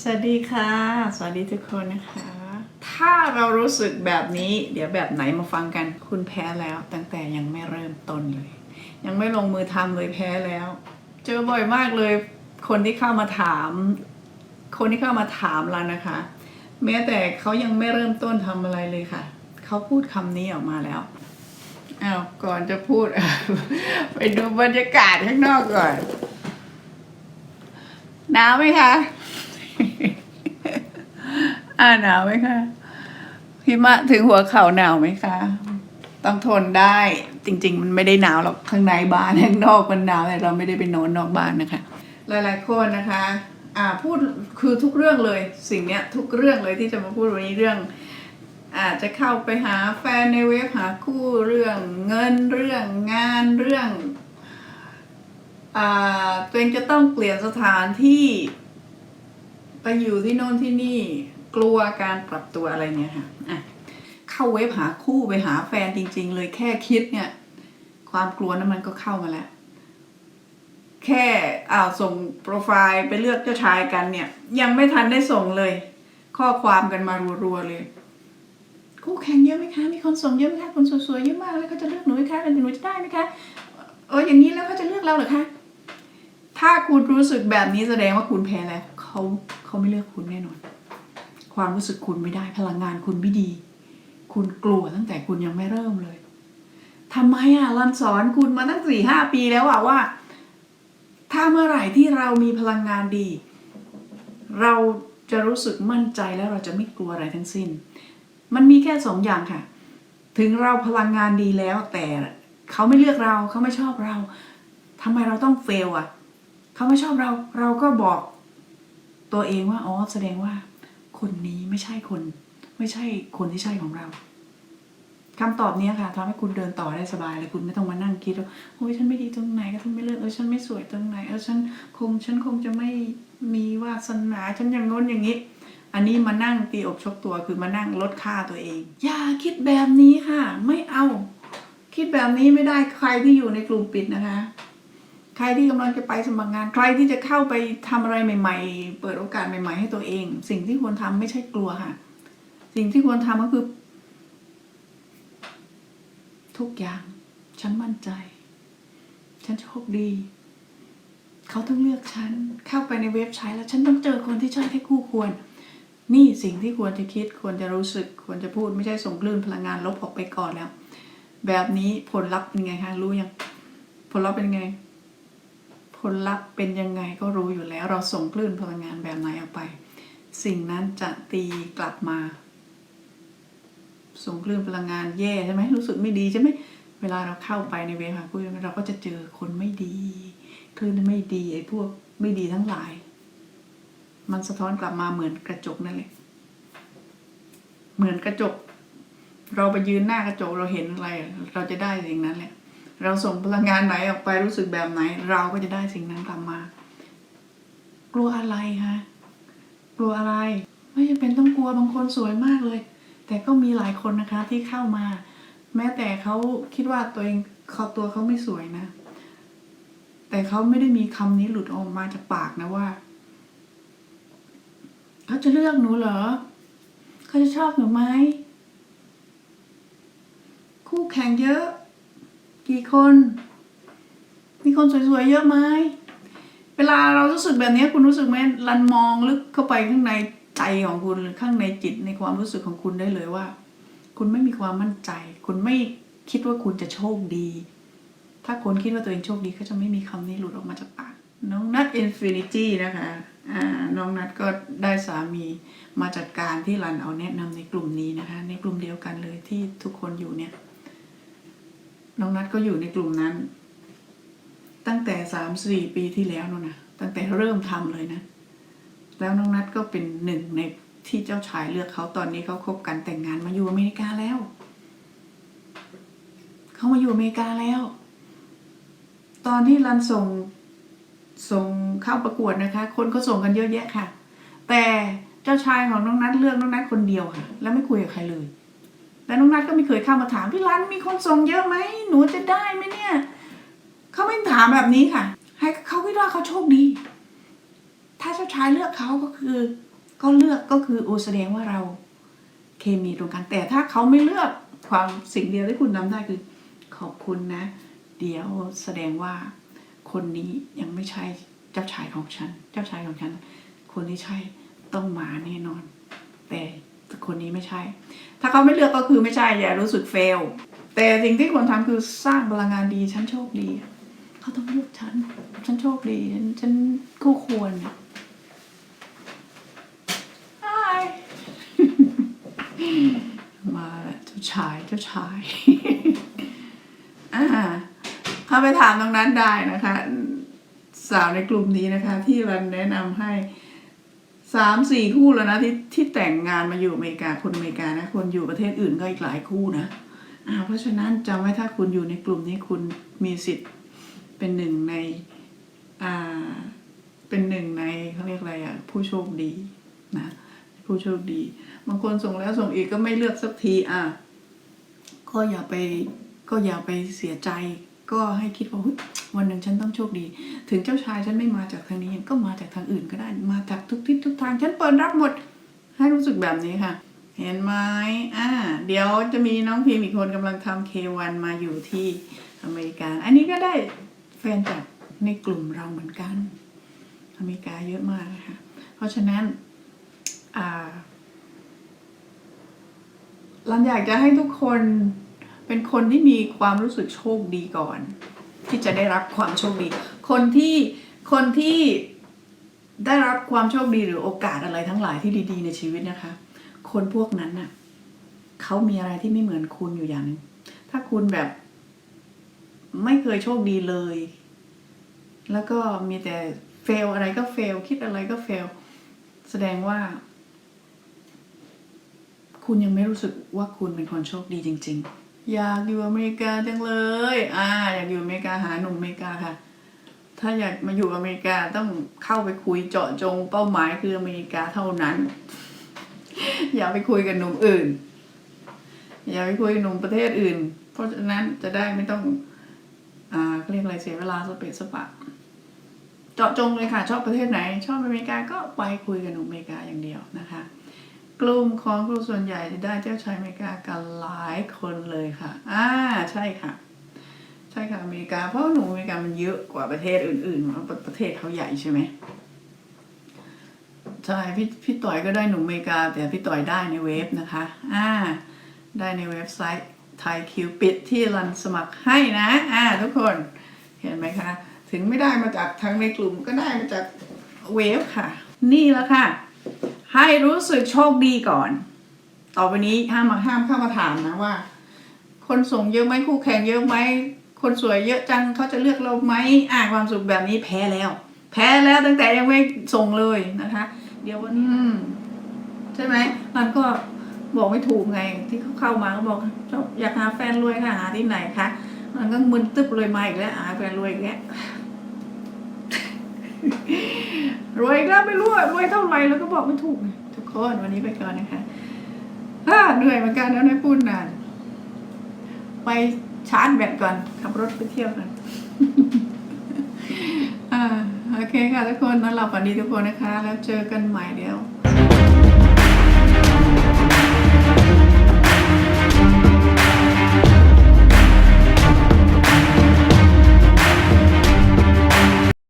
สวัสดีค่ะ สวัสดีทุกคนนะคะ ถ้าเรารู้สึกแบบนี้ เดี๋ยวแบบไหนมาฟังกัน คุณแพ้แล้ว ตั้งแต่ยังไม่เริ่มต้นเลย ยังไม่ลงมือทำเลยแพ้แล้ว เจอบ่อยมากเลย คนที่เข้ามาถาม คนที่เข้ามาถามเรานะคะ แม้แต่เขายังไม่เริ่มต้นทำอะไรเลยค่ะ เขาพูดคำนี้ออกมาแล้วอ้าวก่อนจะพูด ไปดูบรรยากาศข้างนอกก่อนหนาวไหมคะ อ่าหนาวไหมคะหิมะถึงหัวเข่าหนาวไหมคะ ต้องทนได้จริง ๆ มันไม่ได้หนาวหรอกข้างในบ้านข้างนอกมันหนาวแต่เราไม่ได้ไปนอนนอกบ้านนะคะ หลายๆคนนะคะ อ่าพูดคือทุกเรื่องเลยสิ่งเนี้ยทุกเรื่องเลยที่จะมาพูดวันนี้เรื่องอาจจะเข้าไปหาแฟนในเว็บหาคู่เรื่องเงินเรื่องงานเรื่องอตัวเองจะต้องเปลี่ยนสถานที่ ไปอยู่ที่โน่นที่นี่ กลัวการปรับตัวอะไรเนี่ยค่ะอะเข้าเว็บหาคู่ไปหาแฟนจริง ๆ เลยแค่คิดเนี่ย ความกลัวนั้นมันก็เข้ามาแล้ว แค่อ้าวส่งโปรไฟล์ไปเลือกเจ้าชายกันเนี่ย ยังไม่ทันได้ส่งเลย ข้อความกันมารัวๆเลยคู่แข่งเยอะไหมคะ มีคนส่งเยอะไหมคะ คนสวยๆเยอะมากแล้วเขาจะเลือกหนูไหมคะแล้วหนูจะได้ไหมคะ เอออย่างนี้แล้วเขาจะเลือกเราเหรอคะ ถ้าคุณรู้สึกแบบนี้แสดงว่าคุณแพ้แล้วเขาเขาไม่เลือกคุณแน่นอน ความรู้สึกคุณไม่ได้พลังงานคุณไม่ดี คุณกลัวตั้งแต่คุณยังไม่เริ่มเลยทำไมอะรันสอนคุณมาตั้งสี่ห้าปีแล้วอะว่า ถ้าเมื่อไหร่ที่เรามีพลังงานดี เราจะรู้สึกมั่นใจแล้วเราจะไม่กลัวอะไรทั้งสิ้น มันมีแค่สองอย่างค่ะ ถึงเราพลังงานดีแล้วแต่เขาไม่เลือกเราเขาไม่ชอบเราทำไมเราต้องเฟลอะเขาไม่ชอบเรา เราก็บอกตัวเองว่าอ๋อแสดงว่า คนนี้ไม่ใช่คน ไม่ใช่คนที่ใช่ของเราคำตอบนี้ค่ะทำให้คุณเดินต่อได้สบายเลยคุณไม่ต้องมานั่งคิดว่าโอ้ยฉันไม่ดีตรงไหนก็ทำไม่เลิกเออฉันไม่สวยตรงไหนเออฉันคงฉันคงจะไม่มีวาสนาฉันอย่างง้นอย่างนี้ อันนี้มานั่งตีอกชกตัวคือมานั่งลดค่าตัวเอง อย่าคิดแบบนี้ค่ะ ไม่เอา คิดแบบนี้ไม่ได้ใครที่อยู่ในกลุ่มปิดนะคะ ใครที่กำลังจะไปสมัครงาน ใครที่จะเข้าไปทำอะไรใหม่ ๆ เปิดโอกาสใหม่ ๆ ให้ตัวเอง สิ่งที่ควรทำไม่ใช่กลัวค่ะ สิ่งที่ควรทำก็คือ ทุกอย่าง ฉันมั่นใจ ฉันโชคดีเขาต้องเลือกฉันเข้าไปในเว็บไซต์แล้วฉันต้องเจอคนที่ใช่ที่คู่ควร นี่สิ่งที่ควรจะคิดควรจะรู้สึกควรจะพูดไม่ใช่ส่งคลื่นพลังงานลบออกไปก่อนแล้ว แบบนี้ผลลัพธ์เป็นไงคะรู้ยังผลลัพธ์เป็นไง ผลลัพธ์เป็นยังไงก็รู้อยู่แล้วเราส่งคลื่นพลังงานแบบไหนออกไป สิ่งนั้นจะตีกลับมา ส่งคลื่นพลังงานแย่ใช่ไหมรู้สึกไม่ดีใช่ไหมเวลาเราเข้าไปในเวหาคุยเราก็จะเจอคนไม่ดีคลื่นไม่ดีไอ้พวกไม่ดีทั้งหลาย มันสะท้อนกลับมาเหมือนกระจกนั่นแหละเหมือนกระจก เราไปยืนหน้ากระจกเราเห็นอะไร เราจะได้สิ่งนั้นแหละ เราส่งพลังงานไหนออกไปรู้สึกแบบไหน เราก็จะได้สิ่งนั้นกลับมา กลัวอะไรคะกลัวอะไร ไม่จำเป็นต้องกลัวบางคนสวยมากเลย แต่ก็มีหลายคนนะคะที่เข้ามา แม้แต่เขาคิดว่าตัวเองเขาตัวเขาไม่สวยนะ แต่เขาไม่ได้มีคำนี้หลุดออกมาจากปากนะว่าเขาจะเลือกหนูเหรอเขาจะชอบหนูไหมคู่แข่งเยอะ กี่คน มีคนสวยๆเยอะไหมเวลาเรารู้สึกแบบนี้คุณรู้สึกไหมรันมองลึกเข้าไปข้างในใจของคุณหรือข้างในจิตในความรู้สึกของคุณได้เลยว่า คุณไม่มีความมั่นใจ คุณไม่คิดว่าคุณจะโชคดี ถ้าคนคิดว่าตัวเองโชคดีก็จะไม่มีคำนี้หลุดออกมาจากปากน้องนัทอินฟินิตี้นะคะอ่าน้องนัทก็ได้สามีมาจัดการที่รันเอาแนะนำในกลุ่มนี้นะคะ ในกลุ่มเดียวกันเลยที่ทุกคนอยู่เนี่ย น้องนัทก็อยู่ในกลุ่มนั้น ตั้งแต่สามสี่ปีที่แล้วนู่นนะตั้งแต่เริ่มทำเลยนะ แล้วน้องนัทก็เป็นหนึ่งในที่เจ้าชายเลือกเขาตอนนี้เขาคบกันแต่งงานมาอยู่อเมริกาแล้วเขามาอยู่อเมริกาแล้ว ตอนที่รันส่งส่งเข้าประกวดนะคะ คนก็ส่งกันเยอะแยะค่ะ แต่เจ้าชายของน้องนัทเลือกน้องนัทคนเดียวค่ะ แล้วไม่คุยกับใครเลย แล้วน้องนัทก็ไม่เคยเข้ามาถามพี่รันมีคนส่งเยอะไหมหนูจะได้ไหมเนี่ยเขาไม่ถามแบบนี้ค่ะ ให้เขาคิดว่าเขาโชคดี ถ้าเจ้าชายเลือกเขาก็คือ ก็เลือกก็คือโอแสดงว่าเรา เคมีตรงกันแต่ถ้าเขาไม่เลือกความสิ่งเดียวที่คุณทำได้คือ ขอบคุณนะ เดี๋ยวแสดงว่าคนนี้ยังไม่ใช่เจ้าชายของฉัน เจ้าชายของฉัน คนที่ใช่ต้องมาแน่นอน แต่ คนนี้ไม่ใช่ ถ้าเขาไม่เลือกก็คือไม่ใช่อย่ารู้สึกเฟล แต่สิ่งที่ควรทำคือสร้างพลังงานดีฉันโชคดี เขาต้องเลือกฉัน ฉันโชคดี ฉันฉันคู่ควรเนี่ยมาแล้วเจ้าชายเจ้าชายอ่าเข้าไปถามตรงนั้นได้นะคะ สาวในกลุ่มนี้นะคะ ที่รันแนะนำให้ สามสี่คู่แล้วนะที่ที่แต่งงานมาอยู่อเมริกาคนอเมริกานะคนอยู่ประเทศอื่นก็อีกหลายคู่นะอ่าเพราะฉะนั้นจำไว้ถ้าคุณอยู่ในกลุ่มนี้คุณมีสิทธิ์เป็นหนึ่งในอ่าเป็นหนึ่งในเขาเรียกอะไรอะผู้โชคดีนะผู้โชคดี บางคนส่งแล้วส่งอีกก็ไม่เลือกสักทีอะก็อย่าไปก็อย่าไปเสียใจ ก็ให้คิดว่าวันหนึ่งฉันต้องโชคดี ถึงเจ้าชายฉันไม่มาจากทางนี้ก็มาจากทางอื่นก็ได้มาจากทุกทิศทุกทางฉันเปิดรับหมด ให้รู้สึกแบบนี้ค่ะ เห็นไหมอ่าเดี๋ยวจะมีน้องพิมอีกคนกำลังทำเควันมาอยู่ที่อเมริกา อันนี้ก็ได้แฟนจากในกลุ่มเราเหมือนกัน อเมริกาเยอะมากนะคะเพราะฉะนั้นอ่าลันอยากจะให้ทุกคน เป็นคนที่มีความรู้สึกโชคดีก่อน ที่จะได้รับความโชคดี คนที่คนที่ได้รับความโชคดีหรือโอกาสอะไรทั้งหลายที่ดี ๆ ในชีวิตนะคะ คนพวกนั้นน่ะเขามีอะไรที่ไม่เหมือนคุณอยู่อย่างนึงถ้าคุณแบบ ไม่เคยโชคดีเลย แล้วก็มีแต่เฟลอะไรก็เฟลคิดอะไรก็เฟลแสดงว่า คุณยังไม่รู้สึกว่าคุณเป็นคนโชคดีจริง ๆ อยากอยู่อเมริกาจังเลย อ่า อยากอยู่อเมริกาหาหนุ่มอเมริกาค่ะ ถ้าอยากมาอยู่อเมริกาต้องเข้าไปคุยเจาะจงเป้าหมายคืออเมริกาเท่านั้น อย่าไปคุยกับหนุ่มอื่น อย่าไปคุยกับหนุ่มประเทศอื่น เพราะฉะนั้นจะได้ไม่ต้อง อ่าเขาเรียกอะไรเสียเวลาสเปซสปะ เจาะจงเลยค่ะ ชอบประเทศไหน ชอบอเมริกาก็ไปคุยกับหนุ่มอเมริกาอย่างเดียวนะคะ กลุ่มของครูส่วนใหญ่จะได้เจ้าชายอเมริกากันหลายคนเลยค่ะอ่าใช่ค่ะ ใช่ค่ะอเมริกา เพราะหนุ่มอเมริกามันเยอะกว่าประเทศอื่นๆเพราะประเทศเขาใหญ่ใช่ไหมใช่พี่พี่ต่อยก็ได้หนุ่มอเมริกา แต่พี่ต่อยได้ในเว็บนะคะ อ่า ได้ในเว็บไซต์ไทยคิวปิดที่รันสมัครให้นะ อ่า ทุกคนเห็นไหมคะ ถึงไม่ได้มาจากทางในกลุ่มก็ได้มาจากเว็บค่ะ นี่แหละค่ะ ให้รู้สึกโชคดีก่อน ต่อไปนี้ห้ามมาห้ามเข้ามาถามนะว่า คนส่งเยอะไหมคู่แข่งเยอะไหมคนสวยเยอะจังเขาจะเลือกเราไหมอ่าความสุขแบบนี้แพ้แล้ว แพ้แล้วตั้งแต่ยังไม่ส่งเลยนะคะ เดี๋ยววันนี้อืมใช่ไหมมันก็บอกไม่ถูกไงที่เขาเข้ามาก็บอกชอบอยากหาแฟนรวยค่ะหาที่ไหนคะมันก็มึนตึ๊บเลยมาอีกแล้วหาแฟนรวยอีกแล้ว รวยกแล้วไม่รู้อะรวยเท่าไหร่แล้วก็บอกไม่ถูกทุกคนวันนี้ไปก่อนนะคะฮ่าเหนื่อยเหมือนกันแล้วนะพูดนาน ไปชาร์จแบตก่อน ขับรถไปเที่ยวกันอ่าโอเคค่ะทุกคนนอนหลับฝันดีทุกคนนะคะ แล้วเจอกันใหม่เดี๋ยว